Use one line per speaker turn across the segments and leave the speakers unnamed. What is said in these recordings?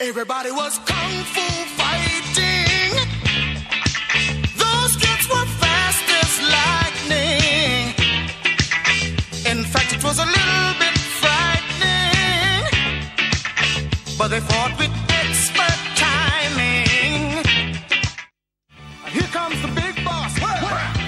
Everybody was kung fu fighting. Those kids were fast as lightning. In fact, it was a little bit frightening. But they fought with expert timing. Here comes the big boss.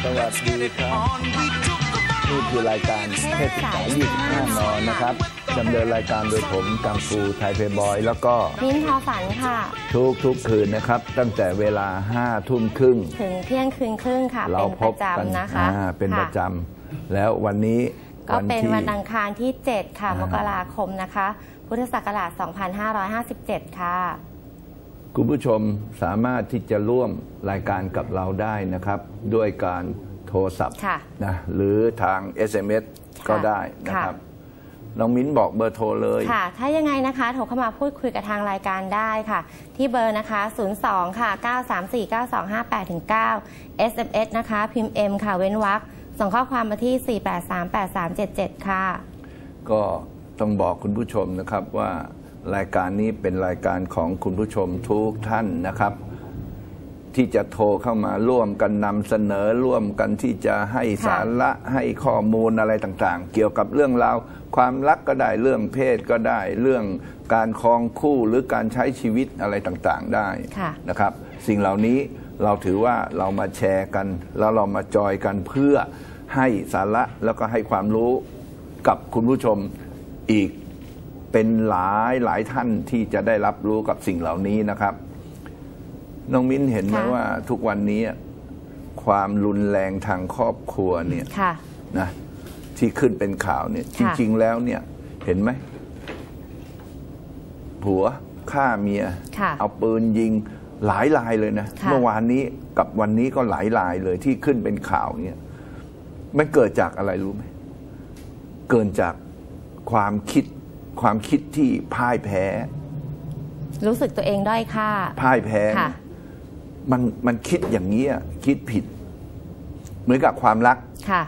สวัสดีครับ
On we took the
นี่คือรายการเทศสาย25นอนนะครับ ดำเนินรายการโดยผมกังฟูไทยเพย์บอย แล้วก็
มิ้นท์ทอฝันค่ะ
ทุกทุกคืนนะครับ ตั้งแต่เวลา5ทุ่มครึ่ง
ถึงเที่ยงคืนครึ่งค่ะ
เรา
เป็น
พ
ป
บ
ระ
กัน
จำนะคะ
อ่าเป็นประจ
ค่ำ
แล้ววันนี้
ก็เป็น
ที่
วันอังคารที่ 7 ค่ะ
อ่าม
มกราคมนะคะ พุทธศักราช 2557 ค่ะ
คุณผู้ชมสามารถที่จะร่วมรายการกับเราได้นะครับ ด้วยการโทรศัพท์
ค่ะ
นะหรือทาง SMS ก็ได้นะครับ น้องมิ้นบอกเบอร์โทรเลย
ค่ะ ถ้ายังไงนะคะโทรเข้ามาพูดคุยกับทางรายการได้ค่ะ ที่เบอร์นะคะ 02 ค่ะ 934 9258ถึง9 SMS นะคะ พิมพ์ M ค่ะ เว้นวรรคส่งข้อความมาที่ 4838377 ค่ะ
ก็ต้องบอกคุณผู้ชมนะครับว่ารายการนี้เป็นรายการของคุณผู้ชมทุกท่านนะครับ ที่จะโทรเข้ามาร่วมกันนำเสนอร่วมกันที่จะให้
ค่ะ
สาระให้ข้อมูลอะไรต่างๆ เกี่ยวกับเรื่องราวความรักก็ได้เรื่องเพศก็ได้ เรื่องการครองคู่หรือการใช้ชีวิตอะไรต่างๆได้
ค่ะ
นะครับ สิ่งเหล่านี้เราถือว่าเรามาแชร์กัน แล้วเรามาจอยกันเพื่อให้สาระแล้วก็ให้ความรู้กับคุณผู้ชมอีกเป็นหลายหลายท่านที่จะได้รับรู้กับสิ่งเหล่านี้นะครับ น้องมิ้นเห็นไหม
ค่ะ
ว่าทุกวันนี้ความรุนแรงทางครอบครัวเนี่ย
ค่ะ
นะที่ขึ้นเป็นข่าวเนี่ยจ
ค่ะ
ริง ๆ แล้วเนี่ยเห็นไหมผัวฆ่าเมีย
ค่ะ
เอาปืนยิงหลายลายเลยนะ
ค่ะ
เมื่อวานนี้กับวันนี้ก็หลายลายเลยที่ขึ้นเป็นข่าวเนี่ยมันเกิดจากอะไรรู้ไหม เกิดจากความคิดความคิดที่พ่ายแพ้
รู้สึกตัวเองด้อยค่า
พ่ายแพ้
ค่ะ
มันมันคิดอย่างนี้ยคิดผิด เหมือนกับความรัก
ค่ะ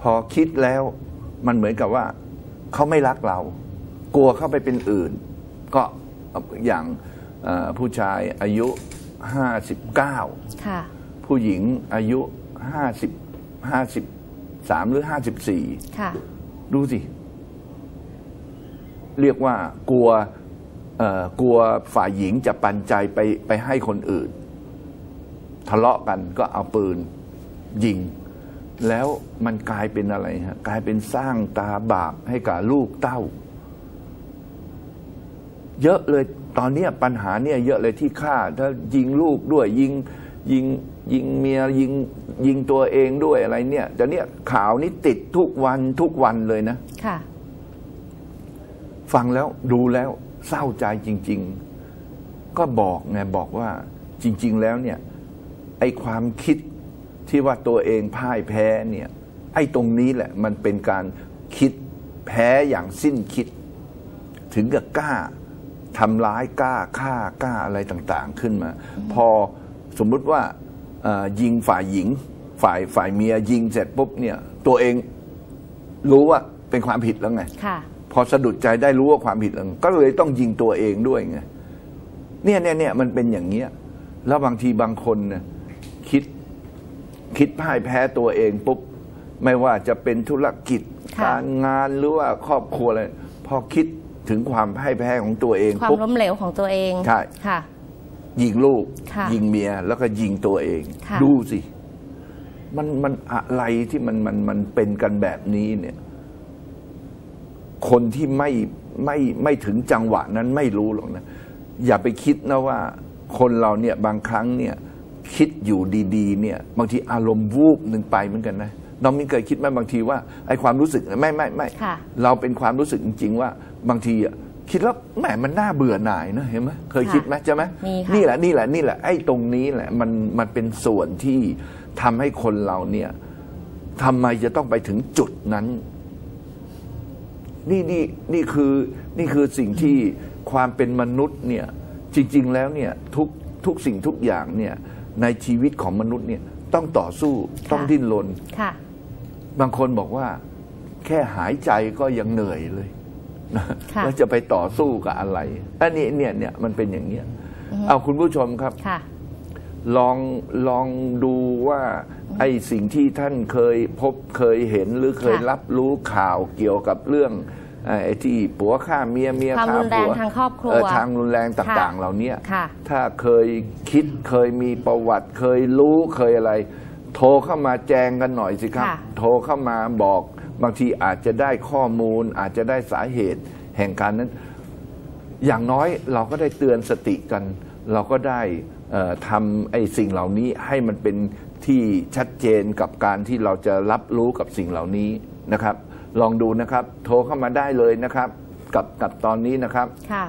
พอคิดแล้วมันเหมือนกับว่าเขาไม่รักเรา กลัวเข้าไปเป็นอื่น ก็อย่างเอ่อผู้ชายอายุ59
ค่ะ
ผู้หญิงอายุ50 53หรือ54
ค่ะ
ดูสิ เรียกว่ากลัวเอ่อกลัวฝ่ายหญิงจะปันใจไปไปให้คนอื่น ทะเลาะกันก็เอาปืนยิง แล้วมันกลายเป็นอะไรฮะกลายเป็นสร้างตาบาปให้กับลูกเต้า เยอะเลยตอนเนี้ยปัญหาเนี่ยเยอะเลยที่ฆ่า ถ้ายิงลูกด้วยยิงยิงยิงเมียยิงยิงตัวเองด้วยอะไรเนี่ยแต่เนี่ยข่าวนี้ติดทุกวันทุกวันเลยนะ
ค่ะ
ฟังแล้วดูแล้วเศร้าใจจริง ๆ ก็บอกไงบอกว่าจริง ๆ แล้วเนี่ย ไอ้ความคิดที่ว่าตัวเองพ่ายแพ้เนี่ยไอ้ตรงนี้แหละมันเป็นการคิดแพ้อย่างสิ้นคิด ถึงกับกล้าทำร้ายกล้าฆ่ากล้าอะไรต่างๆขึ้นมา พอสมมุติว่าเอ่อยิงฝ่ายหญิง ฝ่ายฝ่ายเมียยิงเสร็จปุ๊บเนี่ยตัวเองรู้ว่าเป็นความผิดแล้วไง
ค่ะ
พอสะดุดใจได้รู้ว่าความผิดแล้วก็เลยต้องยิงตัวเองด้วยไงเนี่ยเนี่ยเนี่ยมันเป็นอย่างเงี้ยแล้วบางทีบางคนเนี่ยคิด คิดพ่ายแพ้ตัวเองปุ๊บไม่ว่าจะเป็นธุรกิจ
ค่ะ
การงานหรือว่าครอบครัวอะไรพอคิดถึงความพ่ายแพ้ของตัวเอง
ความ
ปุ๊บ
ล้มเหลวของตัวเอง
ใช่
ค่ะ
ยิงลูก
ค่ะ
ยิงเมียแล้วก็ยิงตัวเอง
ค่ะ
ดูสิ มันมันอะไรที่มันมันมันเป็นกันแบบนี้เนี่ย คนที่ไม่ไม่ไม่ถึงจังหวะนั้นไม่รู้หรอกนะ อย่าไปคิดนะว่า คนเราเนี่ยบางครั้งเนี่ย คิดอยู่ดีๆเนี่ยบางทีอารมณ์วูบหนึ่งไปเหมือนกันนะน้องมิ้นเคยคิดไหมบางทีว่าไอ้ความรู้สึกไม่ไม่ไม่
ค่ะ
เราเป็นความรู้สึกจริง ๆ ว่าบางทีอะคิดแล้วแหมมันน่าเบื่อหน่ายนะเห็นไหมเคยคิดไหมใช่ไหม
มีค่ะ
นี่แหละนี่แหละนี่แหละไอ้ตรงนี้แหละมันมันเป็นส่วนที่ทำให้คนเราเนี่ยทำไมจะต้องไปถึงจุดนั้น นี่นี่นี่คือนี่คือสิ่งที่ความเป็นมนุษย์เนี่ยจริง ๆ แล้วเนี่ยทุกทุกสิ่งทุกอย่างเนี่ย ในชีวิตของมนุษย์เนี่ยต้องต่อสู้ต้องดิ้นรน
ค่ะ
บางคนบอกว่าแค่หายใจก็ยังเหนื่อยเลย
ค่ะ
แล้วจะไปต่อสู้กับอะไร อันนี้เนี่ยเนี่ยมันเป็นอย่างเนี้ยเอาคุณผู้ชมครับ
ค่ะ
ลองลองดูว่า ไอ้สิ่งที่ท่านเคยพบเคยเห็นหรือเคย
ค่ะ
รับรู้ข่าวเกี่ยวกับเรื่อง ไอ้ที่ผัวฆ่าเมียเมีย
ความ
ฆ่า
รุนแรง
ผัว
ทางครอบครัว
เทางรุนแรงต่างๆ เหล่านี้
ค่ะ
ถ้าเคยคิดเคยมีประวัติเคยรู้เคยอะไร โทรเข้ามาแจงกันหน่อยสิครับ
ค่ะ
โทรเข้ามาบอกบางทีอาจจะได้ข้อมูล อาจจะได้สาเหตุแห่งการนั้น อย่างน้อยเราก็ได้เตือนสติกัน เราก็ได้เอ่อทำไอ้สิ่งเหล่านี้ให้มันเป็นที่ชัดเจนกับการที่เราจะรับรู้กับสิ่งเหล่านี้นะครับ ลองดูนะครับ โทรเข้ามาได้เลยนะครับ กับกับตอนนี้นะครับ
ค่ะ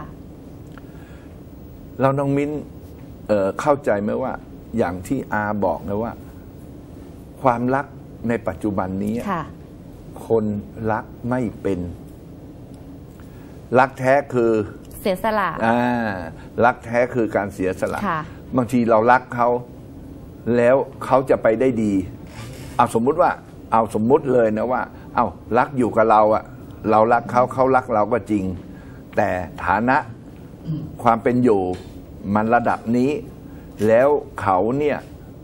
เราน้องมิ้นเอ่อเข้าใจไหมว่า อย่างที่อาบอกนะว่า ความรักในปัจจุบันนี้
ค่ะ
คนรักไม่เป็น รักแท้คือ
เสียสละ
อ่ารักแท้คือการเสียสละ
ค่ะ
บางทีเรารักเขาแล้วเขาจะไปได้ดี เอาสมมุติว่า เอาสมมุติเลยนะว่า เอารักอยู่กับเราอะเรารักเขาเขารักเราก็จริง แต่ฐานะความเป็นอยู่มันระดับนี้ แล้วเขาเนี่ย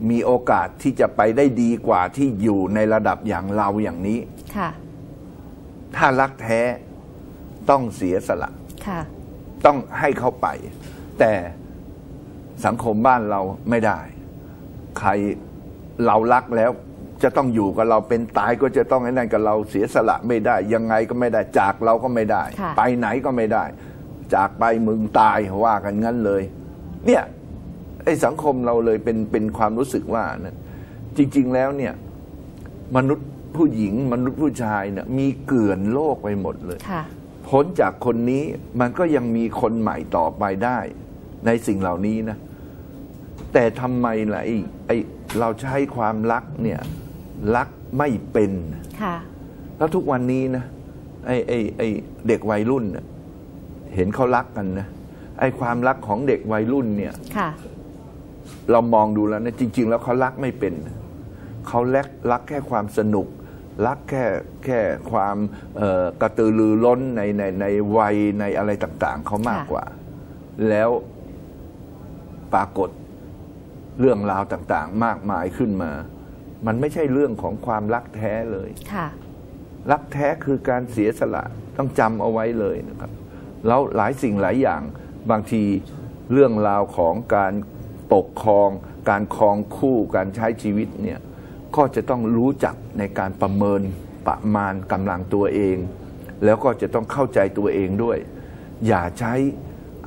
มีโอกาสที่จะไปได้ดีกว่าที่อยู่ในระดับอย่างเราอย่างนี้
ค่ะ
ถ้ารักแท้ต้องเสียสละ
ค่ะ
ต้องให้เขาไป แต่สังคมบ้านเราไม่ได้ ใครเรารักแล้ว จะต้องอยู่กับเราเป็นตายก็จะต้องให้นั่นกับเราเสียสละไม่ได้ ยังไงก็ไม่ได้จากเราก็ไม่ได้
ค่ะ
ไปไหนก็ไม่ได้ จากไปมึงตายว่ากันงั้นเลย เนี่ยไอ้สังคมเราเลยเป็นเป็นความรู้สึกว่านะจริง ๆแล้วเนี่ย มนุษย์ผู้หญิง มนุษย์ผู้ชายเนี่ยมีเกลื่อนโลกไปหมดเลย
ค่ะ
พ้นจากคนนี้มันก็ยังมีคนใหม่ต่อไปได้ ในสิ่งเหล่านี้นะ แต่ทำไมล่ะไอ้ไอ้เราใช้ความรักเนี่ย รักไม่เป็น
ค่ะ
แล้วทุกวันนี้นะไอ้ไอ้ไอ้เด็กวัยรุ่นน่ะเห็นเขารักกันนะไอ้ความรักของเด็กวัยรุ่นเนี่ย
ค่ะ
เรามองดูแล้วนะจริง ๆ แล้วเขารักไม่เป็นเขาแลกรักแค่ความสนุก รักแค่แค่ความเอ่อกระตือรือร้นในในในวัยในอะไรต่าง ๆเขามาก
ค่ะ
กว่า แล้วปรากฏเรื่องราวต่าง ๆ มากมายขึ้นมา มันไม่ใช่เรื่องของความรักแท้เลย
ค่ะ
รักแท้คือการเสียสละต้องจำเอาไว้เลยนะครับ แล้วหลายสิ่งหลายอย่างบางทีเรื่องราวของการปกครอง การครองคู่การใช้ชีวิตเนี่ยก็จะต้องรู้จักในการประเมินประมาณกำลังตัวเอง แล้วก็จะต้องเข้าใจตัวเองด้วย อย่าใช้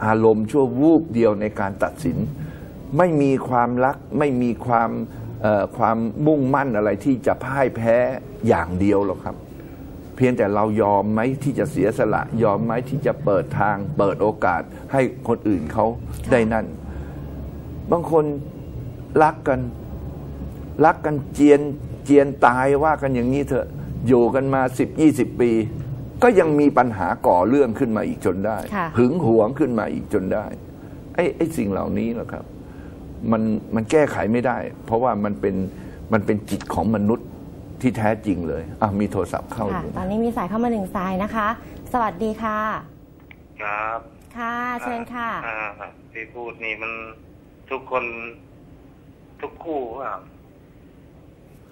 อารมณ์ชั่ววูบเดียวในการตัดสิน ไม่มีความรักไม่มีความเอ่อ ความมุ่งมั่นอะไรที่จะพ่ายแพ้อย่างเดียวหรอกครับ เพียงแต่เรายอมไหมที่จะเสียสละ ยอมไหมที่จะเปิดทาง เปิดโอกาสให้คนอื่นเขาได้นั่น บางคนรักกัน รักกันเจียนเจียนตายว่ากันอย่างนี้เถอะอยู่กันมาสิบยี่สิบปี ก็ยังมีปัญหาก่อเรื่องขึ้นมาอีกจนได้
ค่ะ
หึงหวงขึ้นมาอีกจนได้ไอ้ไอ้สิ่งเหล่านี้แหละครับ มันมันแก้ไขไม่ได้ เพราะว่ามันเป็นมันเป็นจิตของมนุษย์ที่แท้จริงเลยอะมีโทรศัพท์เข้า
ค่ะ
อยู่
ตอนนี้มีสายเข้ามาหนึ่งสายนะคะ สวัสดีค่ะ
ครับ
ค่ะเชิญค่ะ
อ่าที่พูดนี่มันทุกคนทุกคู่ครับ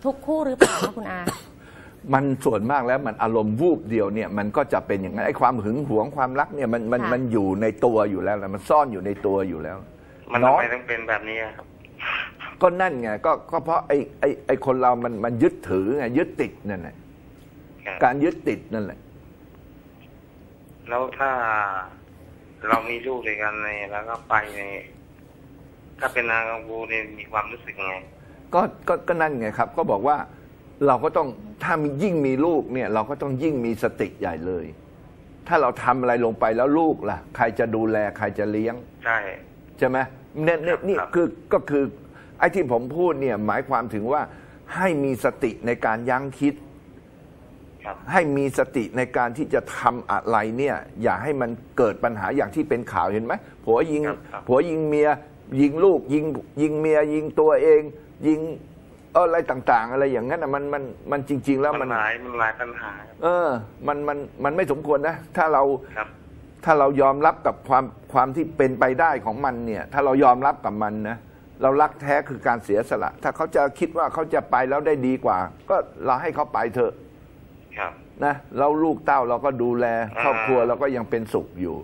ทุกคู่หรือเปล่าคะคุณอา
มันส่วนมากแล้วมันอารมณ์วูบเดียวเนี่ยมันก็จะเป็นอย่างนั้นไอ้ความหึงหวงความรักเนี่ยมันมัน
ค่ะ
มันอยู่ในตัวอยู่แล้วนะมันซ่อนอยู่ในตัวอยู่แล้ว
มัน
น้
ทำ
อย
ไมต้องเป็นแบบนี้ครับ
ก็นั่นไงก็ก็เพราะไอ้ไอ้ไอ้คนเรามันมันยึดถือไงยึดติดนั่นแหละ
ครับ
การยึดติดนั่นแหละ
แล้วถ้าเรามีลูกด้วยกันในแล้วก็ไปในถ้าเป็นนางกังบูเนี่ยมีความรู้สึกยังไง
ก็ก็ก็นั่นไงครับ ก็บอกว่าเราก็ต้องถ้ามียิ่งมีลูกเนี่ย เราก็ต้องยิ่งมีสติใหญ่เลย ถ้าเราทำอะไรลงไปแล้วลูกล่ะ ใครจะดูแลใครจะเลี้ยง
ใช่
ใช่ไหมเนี่ยเนี่ยนี่
ครับ
คือก็คือไอ้ที่ผมพูดเนี่ยหมายความถึงว่าให้มีสติในการยั้งคิด
ครับ
ให้มีสติในการที่จะทำอะไรเนี่ย อย่าให้มันเกิดปัญหาอย่างที่เป็นข่าวเห็นไหมผัวยิง
ครับครับ
ผัวยิงเมีย ยิงลูก ยิงยิงเมีย ยิงตัวเอง ยิงเอออะไรต่าง ๆ อะไรอย่างนั้นนะมันมันมันจริง ๆ แล้ว
มั
มันน
หลายมันหลายปัญหาครับ
เออ มันมันมันไม่สมควรนะ ถ้าเรา
ครับ
ถ้าเรายอมรับกับความความที่เป็นไปได้ของมันเนี่ย ถ้าเรายอมรับกับมันนะเรารักแท้คือการเสียสละ ถ้าเขาจะคิดว่าเขาจะไปแล้วได้ดีกว่า ก็เราให้เขาไปเถอะ
ครับ
นะเราลูกเต้าเราก็ดูแล
อ่า
ครอบครัวเราก็ยังเป็นสุขอยู่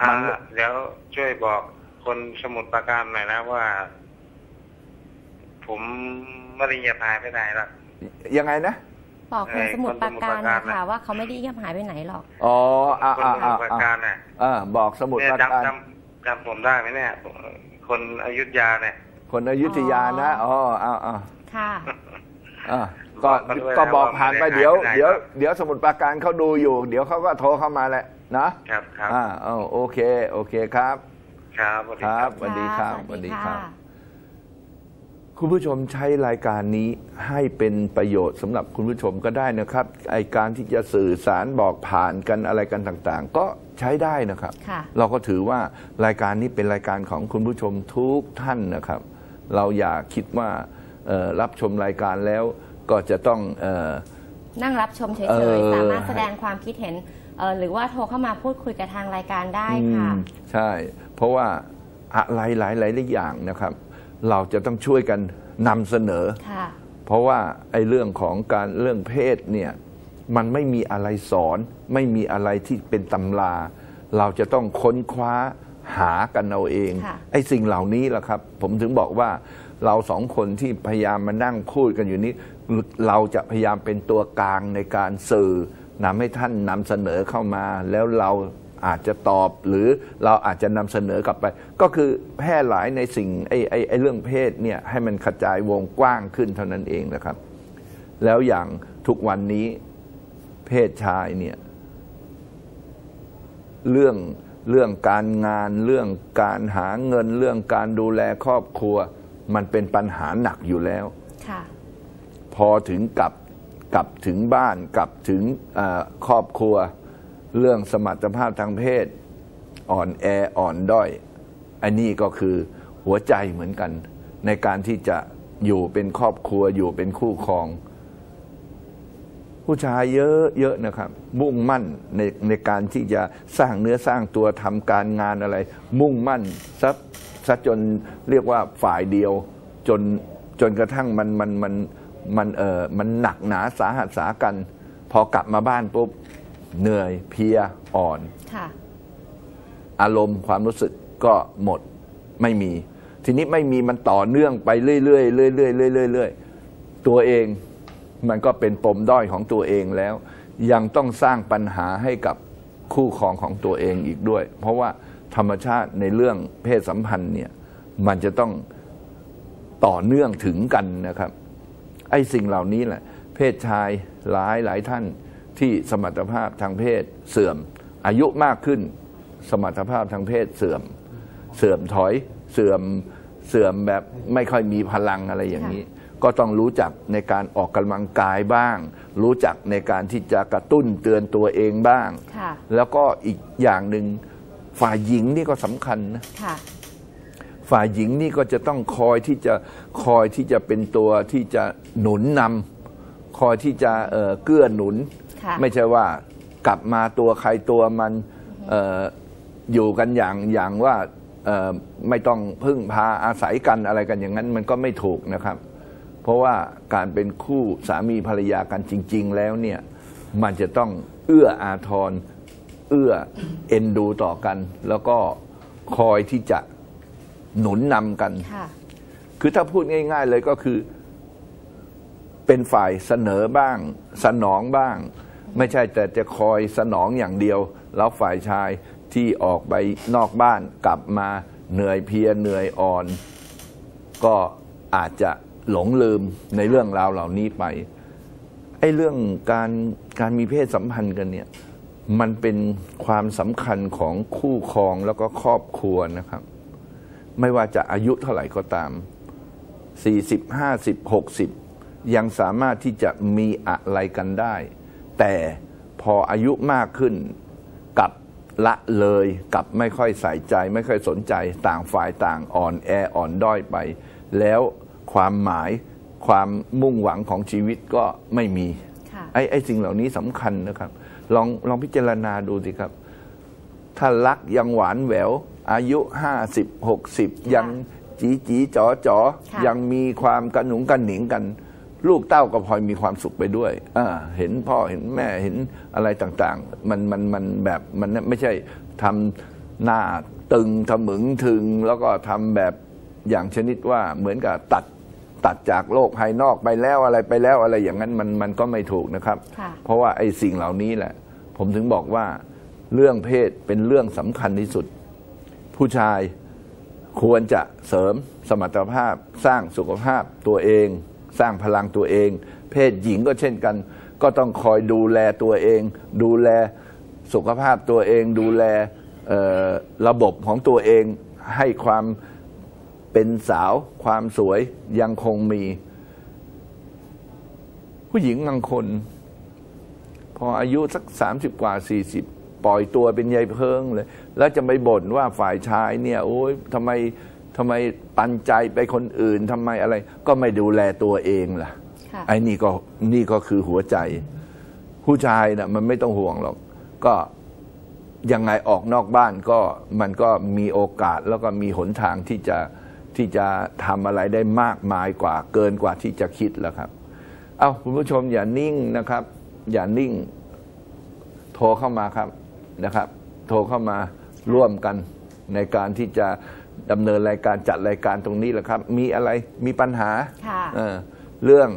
อ่า
มัน
แล้วช่วยบอกคนสมุดประการหน่อยนะว่า ผมไม่ได้เหยียบหายไปไหนหรอก
ยังไงนะ
บอกคนสมุดปราการ
คนสมุทรปราการ
นะคะ
นะ
ว่าเขาไม่ได้เงียบหายไปไหนหรอก
อ๋ออ่า
คน
อ่า
สมุ
อ่า
ดประการน่ะ
อ่าบอกสมุด
เนี่ย
ปราการ
จำจำจำผมได้ไหมเนี่ย คนอยุธยาเนี่ย
คนอยุธยานะอ๋ออ่าอ่า
ค่ะ
อ่าก็
บอกกันด้วยนะ
ก็บอกผ่านไป
ว่าไม่ได้
เดี๋ยว
หายไปไหน
เดี๋ยว
ครับ
เดี๋ยวสมุดปราการเขาดูอยู่ เดี๋ยวเขาก็โทรเข้ามาแหละนะครับ
ครับ
อ่าเอาโอเค โอเคครับ
ครับสวัสดี
ค
ค
รั
รั
บบสวัสดีครับ
ค่ะ
สวัสดีค
ค่ะ
รับ คุณผู้ชมใช้รายการนี้ให้เป็นประโยชน์สำหรับคุณผู้ชมก็ได้นะครับไอการที่จะสื่อสารบอกผ่านกันอะไรกันต่างๆ ก็ใช้ได้นะครับ
ค่ะ
เราก็ถือว่ารายการนี้เป็นรายการของคุณผู้ชมทุกท่านนะครับ เราอย่าคิดว่าเอ่อรับชมรายการแล้วก็จะต้องเออ
นั่งรับชมเฉ
เอยอ
ๆ สามารถแสดงความคิดเห็นเอ่อหรือว่าโทรเข้ามาพูดคุยกับทางรายการได้ค่ะ
อืมใช่ เพราะว่าอะไรหลายหลายๆอย่างนะครับ เราจะต้องช่วยกันนำเสนอ
ค่ะ
เพราะว่าไอ้เรื่องของการเรื่องเพศเนี่ยมันไม่มีอะไรสอน ไม่มีอะไรที่เป็นตำรา เราจะต้องค้นคว้าหากันเอาเอง
ค่ะ
ไอ้สิ่งเหล่านี้แหละครับ ผมถึงบอกว่าเราสองคนที่พยายามมานั่งพูดกันอยู่นี้ เราจะพยายามเป็นตัวกลางในการสื่อนำให้ท่านนำเสนอเข้ามา แล้วเรา อาจจะตอบหรือเราอาจจะนำเสนอกลับไป ก็คือแพร่หลายในสิ่งไอ้ไอ้ไอ้เรื่องเพศเนี่ยให้มันกระจายวงกว้างขึ้นเท่านั้นเองนะครับ แล้วอย่างทุกวันนี้เพศชายเนี่ยเรื่องเรื่องการงานเรื่องการหาเงินเรื่องการดูแลครอบครัว มันเป็นปัญหาหนักอยู่แล้ว
ค่ะ
พอถึงกลับกลับถึงบ้านกลับถึงเอ่อครอบครัว เรื่องสมรรถภาพทางเพศ อ่อนแออ่อนด้อย อันนี้ก็คือหัวใจเหมือนกัน ในการที่จะอยู่เป็นครอบครัวอยู่เป็นคู่ครอง ผู้ชายเยอะเยอะนะครับ มุ่งมั่นในในการที่จะสร้างเนื้อสร้างตัวทำการงานอะไร มุ่งมั่นซะซะจนเรียกว่าฝ่ายเดียวจนจนกระทั่งมันมันมันมันเออมันหนักหนาสาหัสสากัน พอกลับมาบ้านปุ๊บ เหนื่อยเพลียอ่อน
ค่ะ
อารมณ์ความรู้สึกก็หมดไม่มี ทีนี้ไม่มีมันต่อเนื่องไปเรื่อยๆเรื่อยๆเรื่อยๆเรื่อยๆตัวเองมันก็เป็นปมด้อยของตัวเองแล้ว ยังต้องสร้างปัญหาให้กับคู่ครองของตัวเองอีกด้วย เพราะว่าธรรมชาติในเรื่องเพศสัมพันธ์เนี่ยมันจะต้องต่อเนื่องถึงกันนะครับ ไอ้สิ่งเหล่านี้แหละ เพศชายหลายหลายท่าน ที่สมรรถภาพทางเพศเสื่อม อายุมากขึ้น สมรรถภาพทางเพศเสื่อม เสื่อมถอยเสื่อมเสื่อมแบบไม่ค่อยมีพลังอะไรอย่างนี้ ก็ต้องรู้จักในการออกกำลังกายบ้าง รู้จักในการที่จะกระตุ้นเตือนตัวเองบ้าง
ค่ะ
แล้วก็อีกอย่างหนึ่งฝ่ายหญิงนี่ก็สำคัญนะ
ค่ะ
ฝ่ายหญิงนี่ก็จะต้องคอยที่จะคอยที่จะเป็นตัวที่จะหนุนนำคอยที่จะเอ่อเกื้อหนุน
ค่ะ
ไม่ใช่ว่ากลับมาตัวใครตัวมันเอออยู่กันอย่างอย่างว่าเอ่อไม่ต้องพึ่งพาอาศัยกันอะไรกันอย่างนั้น มันก็ไม่ถูกนะครับ เพราะว่าการเป็นคู่สามีภรรยากันจริง ๆ แล้วเนี่ยมันจะต้องเอื้ออาทรเอื้อเอ็นดูต่อกัน แล้วก็คอยที่จะหนุนนำกัน
ค่ะ
คือถ้าพูดง่าย ๆ เลยก็คือ เป็นฝ่ายเสนอบ้าง สนองบ้าง ไม่ใช่แต่จะคอยสนองอย่างเดียว แล้วฝ่ายชายที่ออกไปนอกบ้านกลับมาเหนื่อยเพียเหนื่อยอ่อน ก็อาจจะหลงลืมในเรื่องราวเหล่านี้ไปไอ้เรื่องการการมีเพศสัมพันธ์กันเนี่ยมันเป็นความสำคัญของคู่ครองแล้วก็ครอบครัวนะครับ ไม่ว่าจะอายุเท่าไหร่ก็ตาม 40 50 60 ยังสามารถที่จะมีอะไรกันได้ แต่พออายุมากขึ้นกับละเลยกับไม่ค่อยใส่ใจ ไม่ค่อยสนใจต่างฝ่ายต่างอ่อนแออ่อนด้อยไป แล้วความหมายความมุ่งหวังของชีวิตก็ไม่มี
ค่ะ
ไอ้ไอ้สิ่งเหล่านี้สำคัญนะครับ ลองลองพิจารณาดูสิครับ ถ้ารักยังหวานแหวว อายุห้าสิบหกสิบยังจีจีจ๋อจ๋อ
ค่ะ
ยังมีความกระหนุงกันหนิงกัน ลูกเต้าก็พลอยมีความสุขไปด้วยอ่าเห็นพ่อเห็นแม่เห็นอะไรต่างๆ มันมันมันแบบมันไม่ใช่ทำหน้าตึงทะมึงถึง แล้วก็ทำแบบอย่างชนิดว่าเหมือนกับตัดตัดจากโลกภายนอกไปแล้วอะไรไปแล้วอะไรอย่างนั้นมันมันก็ไม่ถูกนะครับ
ค่ะ
เพราะว่าไอ้สิ่งเหล่านี้แหละ ผมถึงบอกว่าเรื่องเพศเป็นเรื่องสำคัญที่สุด ผู้ชายควรจะเสริมสมรรถภาพสร้างสุขภาพตัวเอง สร้างพลังตัวเอง เพศหญิงก็เช่นกัน ก็ต้องคอยดูแลตัวเอง ดูแลสุขภาพตัวเอง ดูแลระบบของตัวเองให้ความเป็นสาวความสวยยังคงมี ผู้หญิงบางคน พออายุสักสามสิบกว่าสี่สิบปล่อยตัวเป็นยายเพิงเลย แล้วจะไปบ่นว่าฝ่ายชายเนี่ย โอ้ยทำไม ทำไมปันใจไปคนอื่นทำไมอะไร ก็ไม่ดูแลตัวเองล่ะ
ค่ะ
ไอ้นี่ก็นี่ก็คือหัวใจ ผู้ชายนะ่ะมันไม่ต้องห่วงหรอก ก็ยังไงออกนอกบ้านก็มันก็มีโอกาสแล้วก็มีหนทางที่จะที่จะทำอะไรได้มากมายกว่าเกินกว่าที่จะคิดแล้วครับ เอาคุณผู้ชมอย่านิ่งนะครับ อย่านิ่ง โทรเข้ามาครับนะครับ โทรเข้ามาร่วมกันในการที่จะ ดำเนินรายการจัดรายการตรงนี้แหละครับ มีอะไรมีปัญหา
ค่ะ
เออเรื่อง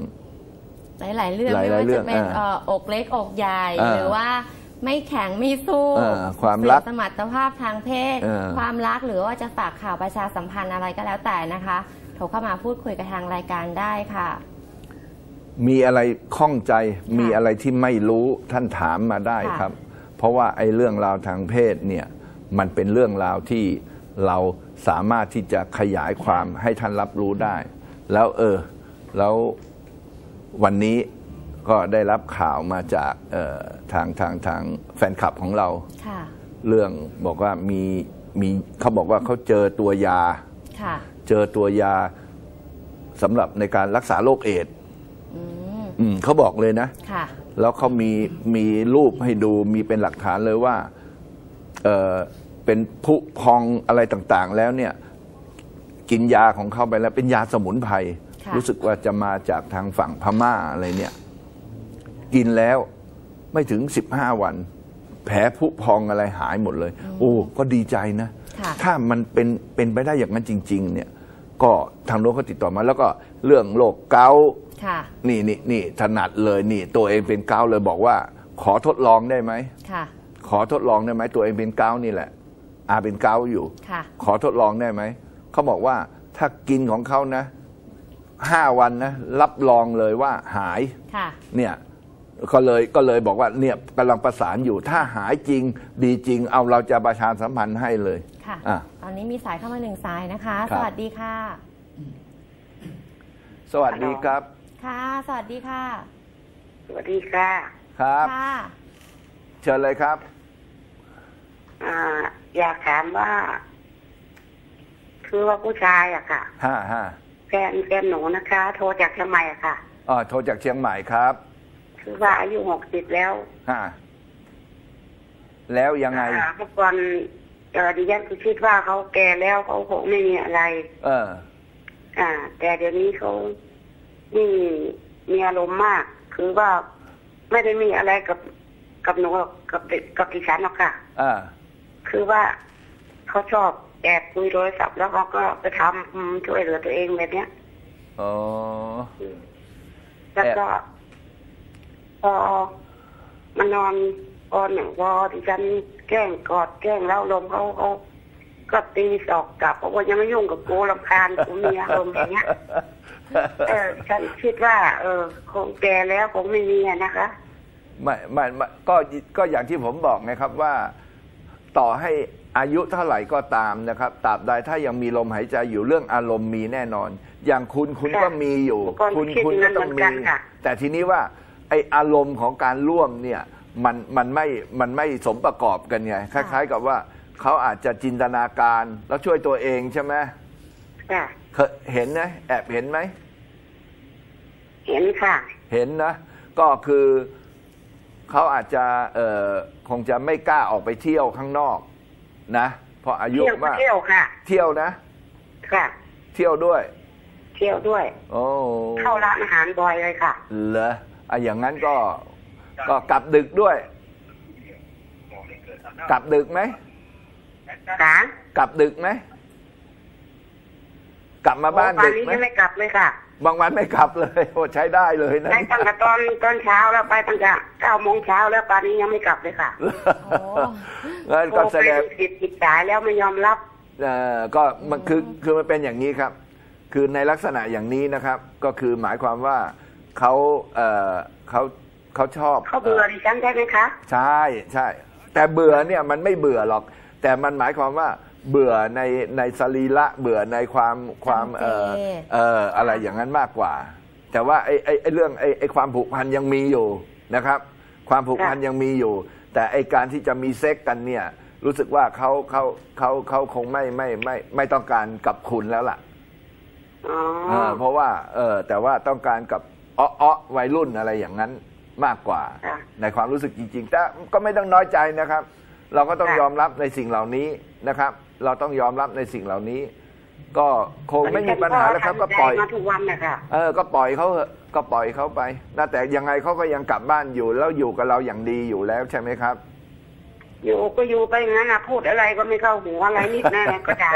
หลาย ๆ เรื่อง
หลาย
ไม่
ๆ
ว่า
เรื่
จะ
อง
เป็น
อ่า
เอ่ออกเล็กอกใหญ่
อ่า
หรือว่าไม่แข็งไม่สู้
อ่าความรัก
เสื่อสมรรถภาพทางเพศ
อ่า
ความรักหรือว่าจะฝากข่าวประชาสัมพันธ์อะไรก็แล้วแต่นะคะ โทรเข้ามาพูดคุยกับทางรายการได้ค่ะ
มีอะไรข้องใจมีอะไรที่ไม่รู้ท่านถามมาได้
ค่ะ
ครับ เพราะว่าไอ้เรื่องราวทางเพศเนี่ยมันเป็นเรื่องราวที่เรา สามารถที่จะขยายความให้ท่านรับรู้ได้ แล้วเออ แล้ววันนี้ก็ได้รับข่าวมาจากเอ่อทางทางทางแฟนคลับของเรา
ค่ะ
เรื่องบอกว่ามีมีเขาบอกว่าเขาเจอตัวยา
ค่ะ
เจอตัวยาสำหรับในการรักษาโรคเอดส์
อืม
อืมเขาบอกเลยนะ
ค่ะ
แล้วเขามีมีรูปให้ดูมีเป็นหลักฐานเลยว่า เออเป็นผุพองอะไรต่างๆ แล้วเนี่ยกินยาของเขาไปแล้วเป็นยาสมุนไพร
ค่ะ
รู้สึกว่าจะมาจากทางฝั่งพม่าอะไรเนี่ย กินแล้วไม่ถึงสิบห้าวัน แผลผุพองอะไรหายหมดเลย โอ้ก็ดีใจนะ
ค่ะ
ถ้ามันเป็นเป็นไปได้อย่างนั้นจริง ๆ เนี่ย ก็ทางโน้นเขาติดต่อมา แล้วก็เรื่องโรคเกาต์
ค่ะ
นี่นี่นี่ถนัดเลยนี่ ตัวเองเป็นเกาต์เลยบอกว่า ขอทดลองได้ไหม
ค่ะ
ขอทดลองได้ไหมตัวเองเป็นเกาต์นี่แหละ อาเป็นเกาต์อยู่
ค่ะ
ขอทดลองได้ไหม เขาบอกว่าถ้ากินของเขานะห้าวันนะ รับรองเลยว่าหาย
ค่ะ
เนี่ยก็เลยก็เลยบอกว่าเนี่ยกำลังประสานอยู่ ถ้าหายจริงดีจริง เอาเราจะประชาสัมพันธ์ให้เลย
ค่ะ
อะ
ตอนนี้มีสายเข้ามาหนึ่งสายนะคะ
ครั
ส
บ
วัสดีค่ะ
สวัสดีครับ
ค่ะ สวัสดีค่ะ
สวัสดีค่ะ
ครับ
ค่ะ
เชิญเลยครับ
อ่า อยากถามว่า คือว่าผู้ชายอะค่ะ
ห้าห้า
แฟนแฟนหนูนะคะ โทรจากเชียงใหม่อะค่ะ
อ๋อโทรจากเชียงใหม่ครับ
คือว่าอายุหกสิบแล้ว
ห้าแล้วยังไง
อ่าเมื่อก่อนเออดิฉันคือคิดว่าเขาแก่แล้วเขาคงไม่มีอะไร
เออ
อ่า แต่เดี๋ยวนี้เขานี่มีอารมณ์มาก คือว่าไม่ได้มีอะไรกับกับหนูกับเด็กกับดิฉันหรอกค่ะ
อ่า
คือว่าเขาชอบแอบคุยโทรศัพท์แล้วเขาก็ไปทำอืมช่วยเหลือตัวเองแบบเนี้ย
อ๋อ
แล้วก็พอมานอนกอนหนึ่งพอที่ฉันแกล้งกอดแกล้งเล่าลมเขาเขาก็ตีศอกกลับเพราะว่ายังไม่ยุ่งกับกูรำคาญกูมีอารมณ์อย่างเงี้ยเออฉันคิดว่า เออ คงแก่แล้วคงไม่มีอะนะคะ
ไม่ไม่ไม่ก็ก็อย่างที่ผมบอกนะครับว่า ต่อให้อายุเท่าไหร่ก็ตามนะครับตราบใดถ้ายังมีลมหายใจอยู่เรื่องอารมณ์มีแน่นอน อย่างคุณคุณ
ค่ะ
ก็มีอยู่
ก็
คุณ
คิด
คุณ
อย่างนั้
ก็
น
ต้อง
เหมื
มี
อนกันค่ะ
แต่ทีนี้ว่าไออารมณ์ของการร่วมเนี่ยมันมันไม่มันไม่สมประกอบกันไงคล้าย ๆ กับว่าเขาอาจจะจินตนาการแล้วช่วยตัวเองใช่ไหม
ค่ะ
เคยเห็นนะแอบเห็นไหม
เห็นค่ะ
เห็นนะ ก็คือ เขาอาจจะเอ่อคงจะไม่กล้าออกไปเที่ยวข้างนอกนะเพราะอายุ
เที่ยวก็
มาก
เที่ยวค่ะ
เที่ยวนะ
ค่ะ
เที่ยวด้วย
เที่ยวด้วย
โอ้
เข้าร้านอาหารบ่อยเลยค่ะ
เหรออะอย่างนั้นก็ก็กลับดึกด้วย กลับดึกไหม
ค่ะ
กลับดึกไหม กลับมาบ้าน
โอ้ป่
ดึก
นี้
ไหม
ยังไม่กลับเลยค่ะ
บางวันไม่กลับเลยโอ้ใช้ได้เลยนะ
ไปตั้งแต่ตอนตอนเช้าแล้วไปตั้งแต่เก้าโมงเช้าแล้วป่านนี้ยังไม่กลับเลยค่ะ
โอ้
งั้นก็แสดง
โทรไปติดติดสายแล้วไม่ยอมรับ
เอ่อก็มันคือคือมันเป็นอย่างนี้ครับ คือในลักษณะอย่างนี้นะครับ ก็คือหมายความว่าเขาเอ่อเขาเขาชอบ
เขาเบื่อดิฉันใช่ไหมคะ
ใช่ใช่แต่เบื่อเนี่ยมันไม่เบื่อหรอก แต่มันหมายความว่า เบื่อในในสรีระเบื่อในความความเอ่อเอ่ออะไรอย่างนั้นมากกว่า แต่ว่าไอ้ไอ้ไอ้เรื่องไอ้ไอ้ความผูกพันยังมีอยู่นะครับ ความผูกพัน
ค่ะ
ยังมีอยู่ แต่ไอ้การที่จะมีเซ็กกันเนี่ย รู้สึกว่าเขาเขาเขาเขาคงไม่ไม่ไม่ไม่ต้องการกับคุณแล้วล่ะ
อ๋อ
เออเพราะว่าเออแต่ว่าต้องการกับอ้ออ้อวัยรุ่นอะไรอย่างนั้นมากกว่า
ค่ะ
ในความรู้สึกจริงๆแต่ก็ไม่ต้องน้อยใจนะครับ เราก็ต้อง
ค่ะ
ยอมรับในสิ่งเหล่านี้นะครับ เราต้องยอมรับในสิ่งเหล่านี้ ก็คงไม่มีปัญหาแล้วครับ ก็ปล่อย
ทำใจมาทุกวันนะคะ
เออ ก็ปล่อยเขาเถอะก็ปล่อยเขาไปนะแต่ยังไงเขาก็ยังกลับบ้านอยู่แล้วอยู่กับเราอย่างดีอยู่แล้วใช่ไหมครับ
อยู่ก็อยู่ไปอย่างนั้นนะพูดอะไรก็ไม่เข้าหูอะไรนิดแน่ก็ด่า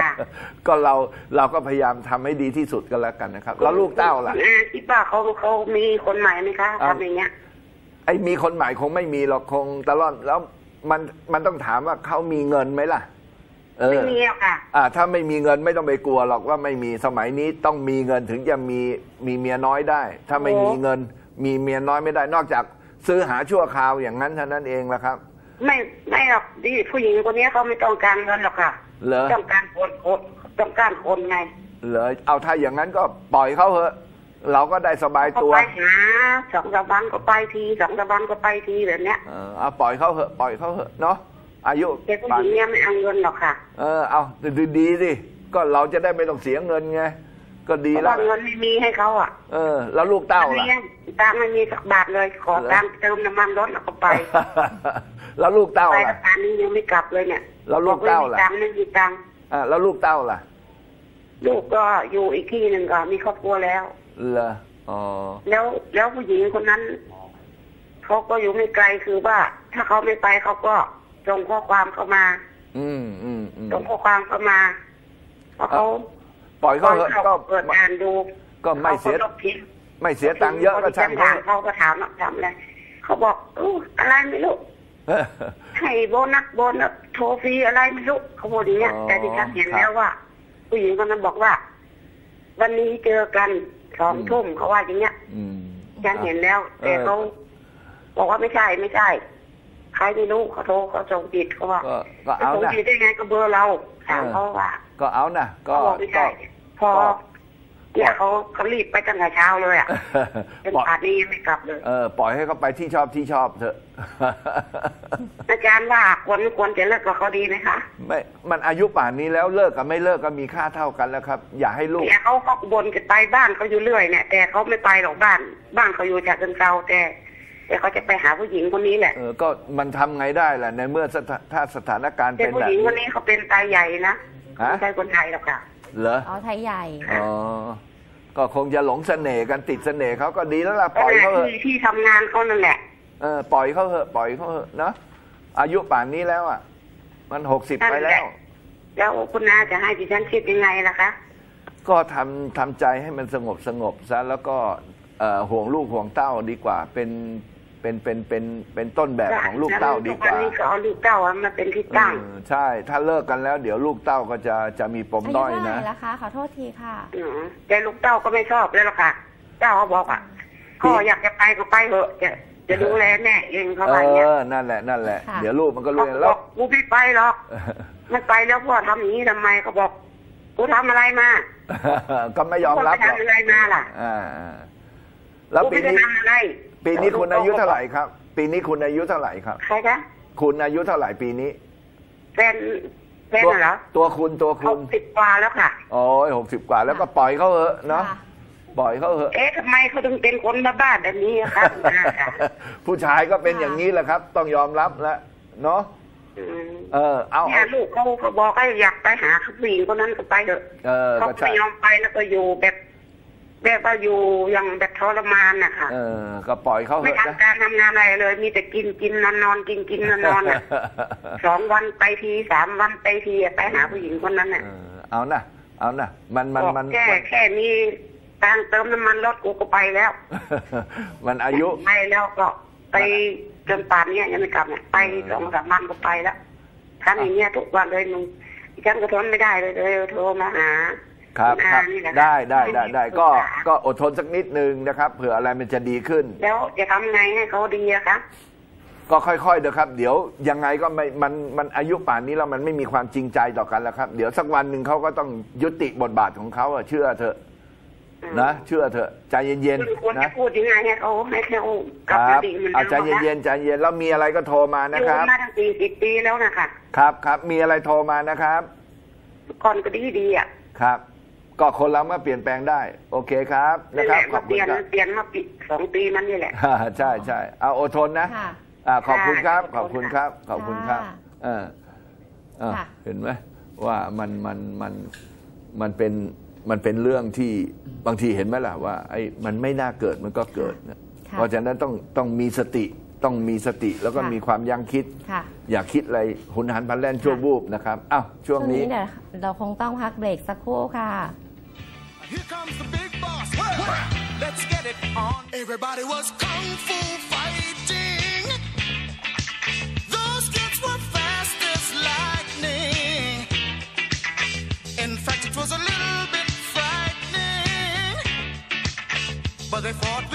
ก็เราเราก็พยายามทำให้ดีที่สุดกันแล้วกันนะครับ แล้วลูกเต้าล่ะ
อ่คิดว่าเขาเขามีคนใหม่ไหมคะ
อ่า
ทำอย่างเงี้ย
ไอ้มีคนใหม่คงไม่มีหรอกคงตลอดแล้วมันมันต้องถามว่าเขามีเงินไหมล่ะ เอ
ไม่
อ
มีหรอกค่ะ
อ่า ถ้าไม่มีเงินไม่ต้องไปกลัวหรอกว่าไม่มีสมัยนี้ต้องมีเงินถึงจะมีมีเมียน้อยได้ ถ้าไม่
โอ้
มีเงิน มีเมียน้อยไม่ได้ นอกจากซื้อหาชั่วคราวอย่างนั้นเท่านั้นเองละครับ
ไม่ไม่หรอกดิผู้หญิงคนนี้เขาไม่ต้องการเงินหรอกค่ะ
เหรอ
ต้องการคนคนต้องการคนไง
เหรอเอาถ้าอย่างนั้นก็ปล่อยเขาเถอะ เราก็ได้สบาย
เขา
ตัว
ไปหาสองสามวันก็ไปทีสองสามวันก็ไปทีแบบเนี้ย
เออเอาปล่อยเขาเถอะปล่อยเขาเถอะเนาะ อายุ
แต่ผู้
ป่า
ห
น
ญิงเนี่ยไม่เอาเงินหรอกค่ะ
เออเอาดีดีๆสิก็เราจะได้ไม่ต้องเสียเงินไงก็ดี
เพราะ
แล้ว
ว่าเงินไม่มีให้เขาอะ
เออ แล้วลูกเต้าล่ะ
เลี้ยงตังค์ไม่มีสักบาทเลยขอ
เหรอ
ตังค์เติมน้ำมันรถแล้วก็ไป
แล้วลูกเต้า
ไป
ล่ะ
กับตานนี้ยังไม่กลับเลยเนี่ย
แล้วลูกเต้าล่ะ
บอกไม่มีตังค์ไม่มีตังค์
อ่าแล้วลูกเต้าล่ะ
ลูกก็อยู่อีกที่หนึ่งก็มีครอบครัวแล้ว
เหรออ๋อ
แล้วแล้วผู้หญิงคนนั้นเขาก็อยู่ไม่ไกลคือว่า ถ้าเขาไม่ไปเขาก็ ส่งข้อความเข้ามา
อืมอืมอืม
ส่งข้อความเข้ามาเพราะเขา
ปล่อย
ตอ
เขา
น
เถอะ
เขา
ก็
เปิดอ่านดู
ก็ไม่เสีย
ขาก็ลบทิ้ง
ไม่เสียตังค์เยอะก็ช่าง
เขา
เขา
เขาก็ถามว่าทำอะไรเขาบอกอู้อะไรไม่รู้
เออ
ให้โบนัสโบนัสโทรฟรีอะไรไม่รู้เขาบอกอย่างเงี้ย
อ๋อ
แต่ที่ฉันเห็น
ครับ
แล้วว่า ผู้หญิงคนนั้นบอกว่า วันนี้เจอกันสอง
อืม
ทุ่มเขาว่าอย่างเงี้ย
อืม
ฉันเห็นแล้ว แต่
เออ
เขาบอกว่าไม่ใช่ไม่ใช่ ใครไม่รู้เขาโทรเขาส่งผิดเขาว่า
ก็ก็
จะ
เอา
ส่ง
นะ
ผิดได้ไงก็เบอร์เราถาม
เออ
เขาว่า
ก็เอานะก็
เขาบอกไม่
ก็
ใช่พอ
ก็
เนี่ยเขาเขารีบไปตั้งแต่เช้าเลยอะจน
ปล่อย
ป่านนี้ยังไม่กลับเลย
เออปล่อยให้เขาไปที่ชอบที่ชอบเถอะ
อาจารย์ว่าควรไม่ควรจะเลิกกับเขาดีไหมคะ
ไม่มันอายุป่านนี้แล้วเลิกกับไม่เลิกก็มีค่าเท่ากันแล้วครับ อย่าให้ลูก
เนี่ยเขาเขาบนจะไปบ้านเขาอยู่เรื่อยเนี่ยแต่เขาไม่ไปหรอกบ้าน บ้านเขาอยู่จากเชิงเซาแต่ แต่เขาจะไปหาผู้หญิงคนนี้แหละ
เออก็มันทำไงได้ล่ะในเมื่อสถาถ้าสถานการณ์
แต่
เป็น
ผู้
แบบ
หญิงคน
นี้
นี้เขาเป็นตายใหญ่นะ
ฮะ
ไม่ใช่คนไทยหรอกค่ะ
เหรอ
อ๋อไทยใหญ่
อ๋อก็คงจะหลงเสน่ห์กันติดเสน่ห์เขาก็ดีแล้วล่ะป
ก็
ล่อย
เลย
เขาเถอะ
ที่ที่ทำงานเขานั่นแหละ
เออปล่อยเขาเถอะปล่อยเขาเถอะเนาะอายุป่านนี้แล้วอะ มันหกสิบไปแล้ว
แล้วคุณนาจะให้ดิฉันคิดยังไงล่ะคะ
ก็ทำทำใจให้มันสงบสงบซะแล้วก็เอ่อห่วงลูกห่วงเต้าดีกว่าเป็น เป็นเป็นเป็นเป็นต้นแบบของลูกเต้าดีกว่า
ทุวันนี้ก็เอาลูกเต้ามาเป็นที่ตั้ง
เออใช่ ถ้าเลิกกันแล้ว เดี๋ยวลูกเต้าก็จะจะมีปม
อายุ
ด้อย
เท่าไหร่
นะ
ละคะขอโทษทีค่ะ
อืมแต่ลูกเต้าก็ไม่ชอบแล้วล่ะค่ะ เจ้าเขาบอกอะพ่ออยากจะไปก็ไปเถอะจะจะดูแลแม่เองเขา
เอ
ว่าอย่างเงี้ย
อนั่นแหละนั่นแหละ
ค่ะ
เดี๋ยวลูกมันก็รู้
เขา
แล้
บ
ว
อกกูไม่ไปหรอกไม่ไปแล้วพ่อทำอย่างนี้ทำไมเขาบอกกูทำอะไรมา
ก็ไม่ยอมรับหรอก
พ่อไปทำอะไรมาล่ะ
อ่าอ่าแล้ว
กู
ปี
ไม่ได้
นี้
ทำอะไร
ปีนี้คุณอายุเท่าไหร่ครับ ปีนี้คุณอายุเท่าไหร่ครับ
ใครคะ
คุณอายุเท่าไหร่ปีนี้
แฟนแฟน
ตัว
น่ะเหรอ
ตัวคุณตัว
เขา
คุณ
ติดกว่าแล้วค่ะ
โอ้ยหกสิบกว่าแล้วก็ปล่อยเขาเถอะเนาะ
ค่ะ
ปล่อยเขาเถอะ
เอ๊ะทำไมเขาถึงเป็นคนบ้าๆแบบนี้อะคะคุณอาค่ะ
ผู้ชายก็เป็นอย่างนี้แหละครับ ต้องยอมรับแล้วเนาะ
อืม
เออเอา
เนี่ยลูกเขาเขาบอกให้อยากไปหาผู้หญิงคนนั้นก็ไปเถอะ
เออ
เขา
ก็
ไม่
ใช่
ยอมไปแล้วก็อยู่แบบ แบบว่าอยู่อย่างแบบทรมานนะคะ
เออ ก็ปล่อยเขาเถ
ไม่
อะนะ
ทำการทำงานอะไรเลย มีแต่กินกินนอนนอนกินกินนอนนอนอะสองวันไปทีสามวันไปทีอะไปหาผู้หญิงคนนั้น
เอ
น่ะ
อเอานะเอานะมันมัน
บอก
มัน
แค่แค่มีตังค์เติมน้ำมันรถกูก็ไปแล้ว
มันอายุ
ไปแล้วก็ไปจนป่านเนี้ยยังไม่กลับเนี่ยไปสองสามวันก็ไปแล้วทำอย่างเงี้ยทุกวันเลยหนุ่มฉันก็ทนไม่ได้เลยเลยโทรมาหา
ครับ
ณอา
ครับ
นี่แหละ
ได้ได้ได้ได้ก็
ปรึษา
ก็อดทนสักนิดนึงนะครับ เผื่ออะไรมันจะดีขึ้น
แล้วจะทำไงให้เขาดีอะคะ
ก็ค่อยๆเดี๋ยวครับ เดี๋ยวยังไงก็ไม่มันมันอายุป่านนี้แล้วมันไม่มีความจริงใจต่อกันแล้วครับ เดี๋ยวสักวันหนึ่งเขาก็ต้องยุติบทบาทของเขาอะเชื่อเถอะนะเชื่อเถอะใจเย็น
คุณควร
ๆ
จะ
นะ
พูดยังไงให้เขาให้เขา
ค
กลับ
รั
มา
บ
ดีเหมือน
เอา
เดิม
ใจเย็นๆใจเย็นแล้วมีอะไรก็โทรมา
อ
นะ
ยู่
ครับ
มาตั้งสี่สิบปีแล้วนะคะ
ครับครับมีอะไรโทรมานะครับ
ก่อนก็ดีดีๆอะ
ครับ ก็คนเรามาเปลี่ยนแปลงได้ โอเคครับนะ
นี่
ค
แห
รับ
ละ
ขอ
มา
บ
เป
คุณ
ลี่ยน
ครับ
เปลี่ยนมาปีสองปีมันนี่แหละ
ฮ่าใช่ใช่เอาอดทนนะ
ค่ะ
อ่าขอบคุณครับ
ค่ะ
ขอบคุณครับ ขอบคุณครับ
ค่ะ
เออเออ
ค่ะ
เห็นไหมว่ามันมันมันมันเป็นมันเป็นเรื่องที่บางทีเห็นไหมล่ะว่าไอ้มันไม่น่าเกิดมันก็เกิดนะ
ค่ะ
เพราะฉะนั้นต้องต้องมีสติต้องมีสติแล้วก็
ค่ะ
มีความยั้งคิด
ค่ะ
อย่าคิดอะไรหุนหันพลันแล่นชั่ว
ค่ะ
วูบนะครับอ้าวช่วงนี้
เดี๋ยวเราคงต้องพักเบรกสักครู่ค่ะ
Here comes the big boss. Let's get it on. Everybody was kung fu fighting. Those kids were fast as lightning. In fact, it was a little bit frightening. But they fought